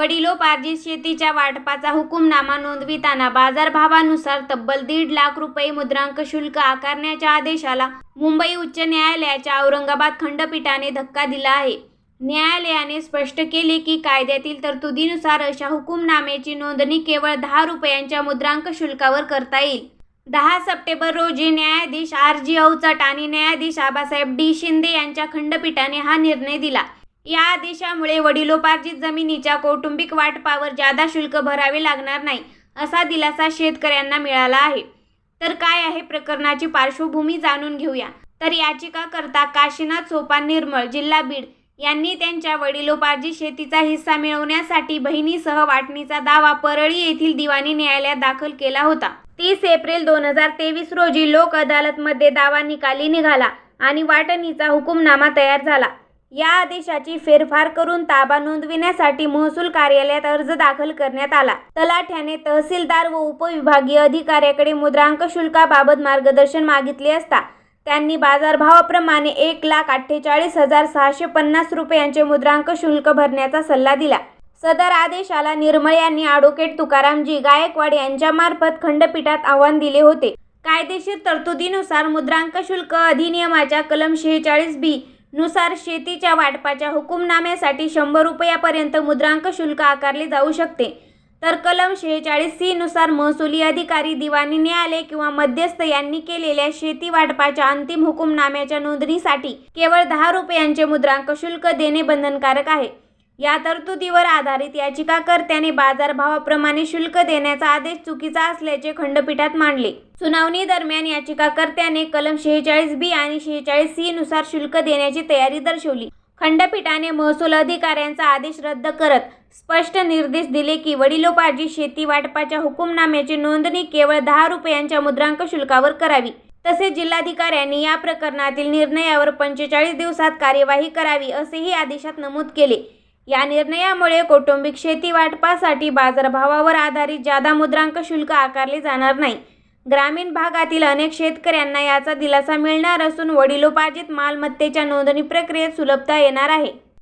वडिलोपार्जित शेतीच्या वाटपाचा हुकूमनामा नोंदविताना बाजारभावानुसार तब्बल दीड लाख रुपये मुद्रांक शुल्क आकारण्याच्या आदेशाला मुंबई उच्च न्यायालयाच्या औरंगाबाद खंडपीठाने धक्का दिला आहे. न्यायालयाने स्पष्ट केले की कायद्यातील तरतुदीनुसार अशा हुकूमनाम्याची नोंदणी केवळ दहा रुपयांच्या मुद्रांक शुल्कावर करता येईल. दहा सप्टेंबर रोजी न्यायाधीश आर जी अवचट आणि न्यायाधीश आबासाहेब डी शिंदे यांच्या खंडपीठाने हा निर्णय दिला. या आदेशामुळे वडिलोपार्जित जमिनीच्या कौटुंबिक वाटपावर जादा शुल्क भरावे लागणार नाही असा दिलासा शेतकऱ्यांना मिळाला आहे. तर काय आहे प्रकरणाची पार्श्वभूमी जाणून घेऊया. तर याचिकाकर्ता काशीनाथ सोपान निर्मळ जिल्हा बीड यांनी त्यांच्या वडिलोपार्जित शेतीचा हिस्सा मिळवण्यासाठी बहिणीसह वाटणीचा दावा परळी येथील दिवाणी न्यायालयात दाखल केला होता. तीस एप्रिल दोन हजार तेवीस रोजी लोक अदालतमध्ये दावा निकाली निघाला आणि वाटणीचा हुकूमनामा तयार झाला. या आदेशाची फेरफार करून ताबा नोंदविण्यासाठी महसूल कार्यालयात अर्ज दाखल करण्यात आला. तलाठ्याने तहसीलदार व उपविभागीय अधिकाऱ्याकडे मुद्रांक शुल्काबाबत मार्गदर्शन मागितले असता त्यांनी बाजारभावाप्रमाणे एक लाख अठ्ठेचाळीस हजार सहाशे पन्नास रुपयांचे मुद्रांक शुल्क भरण्याचा सल्ला दिला. सदर आदेशाला निर्मळ यांनी ॲडव्होकेट तुकारामजी गायकवाड यांच्यामार्फत खंडपीठात आव्हान दिले होते. कायदेशीर तरतुदीनुसार मुद्रांक शुल्क अधिनियमाच्या कलम शेहेचाळीस बी नुसार शेतीच्या वाटपाच्या हुकूमनाम्यासाठी शंभर रुपयापर्यंत मुद्रांक शुल्क आकारले जाऊ शकते. तर कलम शेहेचाळीस सी नुसार महसुली अधिकारी दिवाणी न्यायालय किंवा मध्यस्थ यांनी केलेल्या शेती वाटपाच्या अंतिम हुकूमनाम्याच्या नोंदणीसाठी केवळ दहा रुपयांचे मुद्रांक शुल्क देणे बंधनकारक आहे. या तरतुदीवर आधारित याचिकाकर्त्याने बाजारभावाप्रमाणे शुल्क देण्याचा आदेश चुकीचा असल्याचे खंडपीठात मांडले. सुनावणी दरम्यान याचिकाकर्त्याने कलम शेहेचाळीस बी आणि शेहेचाळीस सी नुसार शुल्क देण्याची तयारी दर्शवली. खंडपीठाने महसूल अधिकाऱ्यांचा आदेश रद्द करत स्पष्ट निर्देश दिले की वडिलोपार्जित शेती वाटपाच्या हुकुमनाम्याची नोंदणी केवळ दहा रुपयांच्या मुद्रांक शुल्कावर करावी. तसेच जिल्हाधिकाऱ्यांनी या प्रकरणातील निर्णयावर पंचेचाळीस दिवसात कार्यवाही करावी असेही आदेशात नमूद केले. या निर्णयामुळे कौटुंबिक शेती वाटपासाठी बाजारभावावर आधारित जादा मुद्रांक शुल्क आकारले जाणार नाही. ग्रामीण भागातील अनेक शेतकऱ्यांना याचा दिलासा मिळणार असून वडिलोपार्जित मालमत्तेच्या नोंदणी प्रक्रियेत सुलभता येणार आहे.